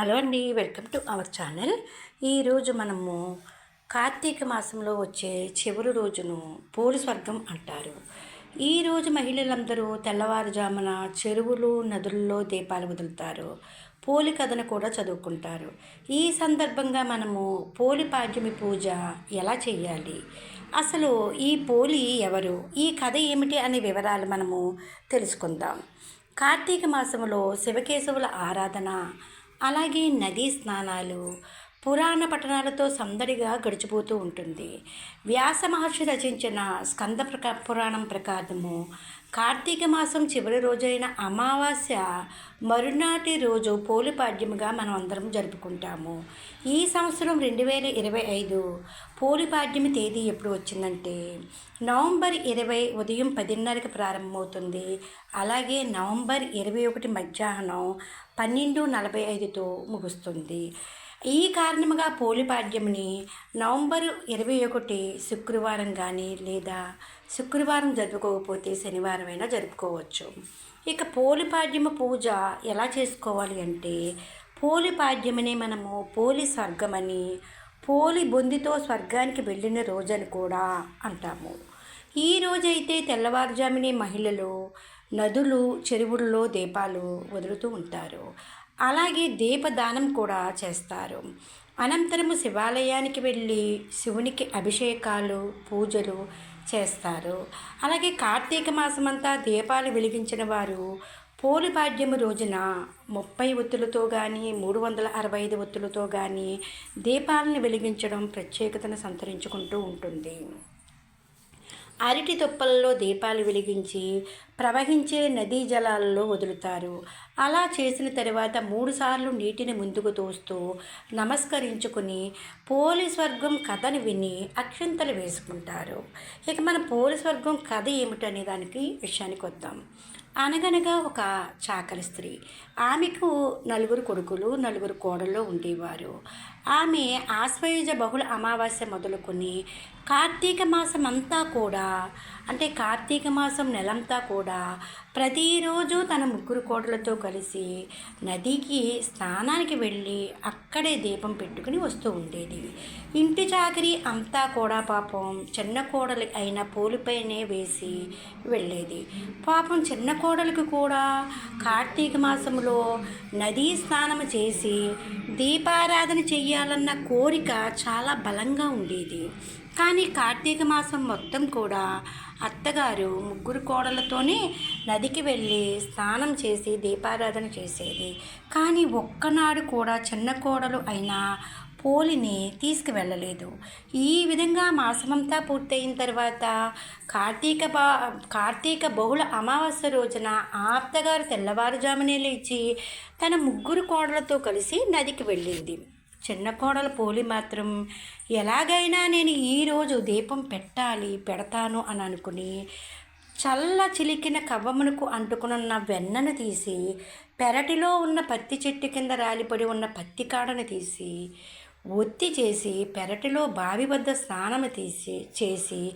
Hello అండి welcome to our channel. ఈరోజు మనము కార్తీక మాసంలో వచ్చే చివరి రోజును పోలి స్వర్గం అంటారు. ఈరోజు మహిళలందరూ తెల్లవారుజామున చెరువులు నదుల్లో దీపాలు వదులుతారు. పోలి కథను కూడా చదువుకుంటారు. ఈ సందర్భంగా మనము పోలి పాడ్యమి పూజ ఎలా చేయాలి? అసలు ఈ పోలి ఎవరు? ఈ కథ ఏమిటి అనే వివరాలు మనము తెలుసుకుందాం. కార్తీక మాసంలో శివకేశవుల ఆరాధన అలాగే నదీ స్నానాలు పురాణ పఠనాలతో సందడిగా గడిచిపోతూ ఉంటుంది. వ్యాస మహర్షి రచించిన స్కంద ప్రకా పురాణం ప్రకారము కార్తీక మాసం చివరి రోజైన అమావాస్య మరునాటి రోజు పోలిపాడ్యముగా మనం అందరం జరుపుకుంటాము. ఈ సంవత్సరం రెండు వేల ఇరవై ఐదు పోలిపాడ్యమి తేదీ ఎప్పుడు వచ్చిందంటే నవంబర్ ఇరవై ఉదయం పదిన్నరకి ప్రారంభమవుతుంది. అలాగే నవంబర్ ఇరవై ఒకటి మధ్యాహ్నం పన్నెండు నలభై ఐదుతో ముగుస్తుంది. ఈ కారణముగా పోలిపాడ్యంని నవంబర్ ఇరవై ఒకటి శుక్రవారం కానీ లేదా శుక్రవారం జరుపుకోకపోతే శనివారం అయినా జరుపుకోవచ్చు. ఇక పోలిపాడ్యమ పూజ ఎలా చేసుకోవాలి అంటే పోలిపాడ్యమని మనము పోలి స్వర్గమని పోలి బొందితో స్వర్గానికి వెళ్ళిన రోజని కూడా అంటాము. ఈ రోజైతే తెల్లవారుజామునే మహిళలు నదులు చెరువుల్లో దీపాలు వదులుతూ ఉంటారు. అలాగే దీపదానం కూడా చేస్తారు. అనంతరము శివాలయానికి వెళ్ళి శివునికి అభిషేకాలు పూజలు చేస్తారు. అలాగే కార్తీక మాసమంతా దీపాలు వెలిగించిన వారు పోలిపాడ్యము రోజున ముప్పై ఒత్తులతో కానీ మూడు వందల అరవై ఐదు ఒత్తులతో కానీ దీపాలను వెలిగించడం ప్రత్యేకతను సంతరించుకుంటూ ఉంటుంది. అరటి తుప్పలలో దీపాలు వెలిగించి ప్రవహించే నదీ జలాల్లో వదులుతారు. అలా చేసిన తర్వాత మూడుసార్లు నీటిని ముందుకు తోస్తూ నమస్కరించుకుని పోలీస్ వర్గం కథను విని అక్షంతలు వేసుకుంటారు. ఇక మన పోలీస్ వర్గం కథ ఏమిటనే దానికి విషయానికి వద్దాం. అనగనగా ఒక చాకలి స్త్రీ. ఆమెకు నలుగురు కొడుకులు నలుగురు కోడళ్ళు ఉండేవారు. ఆమె ఆశ్వయుజ బహుళ అమావాస్య మొదలుకొని కార్తీక మాసం అంతా కూడా అంటే కార్తీక మాసం నెలంతా కూడా ప్రతిరోజు తన ముగ్గురు కోడలతో కలిసి నదికి స్నానానికి వెళ్ళి అక్కడే దీపం పెట్టుకుని వస్తూ ఉండేది. ఇంటి చాకరి అంతా కూడా పాపం చిన్న కోడలి అయిన పోలిపైనే వేసి వెళ్ళేది. పాపం చిన్న కోడలికి కూడా కార్తీక మాసంలో నదీ స్నానం చేసి దీపారాధన చెయ్యాలన్న కోరిక చాలా బలంగా ఉండేది. కానీ కార్తీక మాసం మొత్తం కూడా అత్తగారు ముగ్గురు కోడలతోనే నదికి వెళ్ళి స్నానం చేసి దీపారాధన చేసేది. కానీ ఒక్కనాడు కూడా చిన్న కోడలు అయిన పోలిని తీసుకువెళ్ళలేదు. ఈ విధంగా మాసమంతా పూర్తయిన తర్వాత కార్తీక బా కార్తీక బహుళ అమావాస్య రోజున ఆప్తగారు తెల్లవారుజామునే లేచి తన ముగ్గురు కోడలతో కలిసి నదికి వెళ్ళింది. చిన్న కోడల పోలి మాత్రం ఎలాగైనా నేను ఈరోజు దీపం పెట్టాలి పెడతాను అని అనుకుని చల్ల చిలికిన కవ్వమునకు అంటుకున్న వెన్నను తీసి పెరటిలో ఉన్న పత్తి చెట్టు కింద రాలిపడి ఉన్న పత్తి కాడను తీసి ఒత్తి చేసి పెరటిలో బావి వద్ద స్నానము తీసి చేసి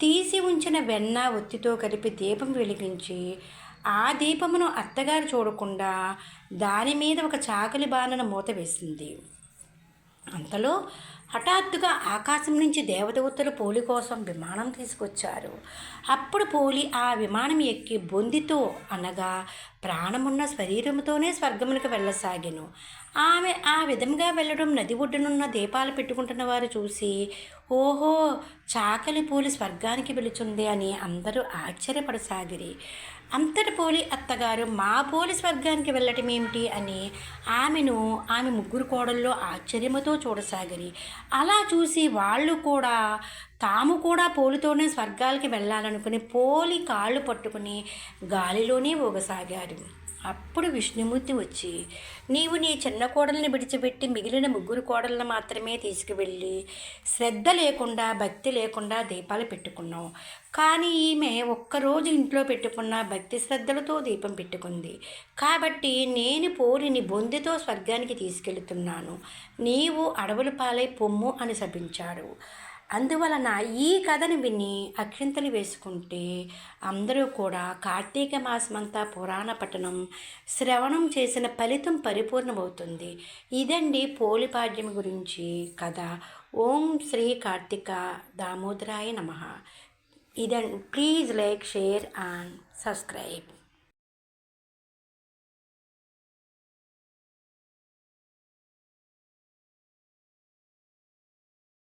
తీసి ఉంచిన వెన్న ఒత్తితో కలిపి దీపం వెలిగించి ఆ దీపమును అత్తగారు చూడకుండా దాని మీద ఒక చాకలి బాణన మూత వేసింది. అంతలో హఠాత్తుగా ఆకాశం నుంచి దేవదూతలు పోలి కోసం విమానం తీసుకొచ్చారు. అప్పుడు పోలి ఆ విమానం ఎక్కి బొందితో అనగా ప్రాణమున్న శరీరంతోనే స్వర్గమునికి వెళ్ళసాగాను. ఆమె ఆ విధంగా వెళ్ళడం నది ఒడ్డునున్న దీపాలు పెట్టుకుంటున్న వారు చూసి ఓహో చాకలి పూలి స్వర్గానికి వెళుచుంది అని అందరూ ఆశ్చర్యపడసాగిరి. అంతటి పోలి అత్తగారు మా పోలి స్వర్గానికి వెళ్ళటం ఏమిటి అని ఆమెను ఆమె ముగ్గురు కోడల్లో ఆశ్చర్యముతో చూడసాగిరి. అలా చూసి వాళ్ళు కూడా తాము కూడా పోలితోనే స్వర్గాలకి వెళ్ళాలనుకుని పోలి కాళ్ళు పట్టుకుని గాలిలోనే ఊగసాగారు. అప్పుడు విష్ణుమూర్తి వచ్చి నీవు నీ చిన్న కోడల్ని విడిచిపెట్టి మిగిలిన ముగ్గురు కోడలను మాత్రమే తీసుకువెళ్ళి శ్రద్ధ లేకుండా భక్తి లేకుండా దీపాలు పెట్టుకున్నావు. కానీ ఈమె ఒక్కరోజు ఇంట్లో పెట్టుకున్న భక్తి శ్రద్ధలతో దీపం పెట్టుకుంది. కాబట్టి నేను పోరిని బొందితో స్వర్గానికి తీసుకెళ్తున్నాను. నీవు అడవుల పాలై పొమ్ము అని శపించాడు. అందువలన ఈ కథను విని అక్షింతలు వేసుకుంటే అందరూ కూడా కార్తీక మాసమంతా పురాణ పఠనం శ్రవణం చేసిన ఫలితం పరిపూర్ణమవుతుంది. ఇదండి పోలిపాడ్యం గురించి కథ. ఓం శ్రీ కార్తీక దామోదరాయ నమ. ఇదండి please like share and subscribe.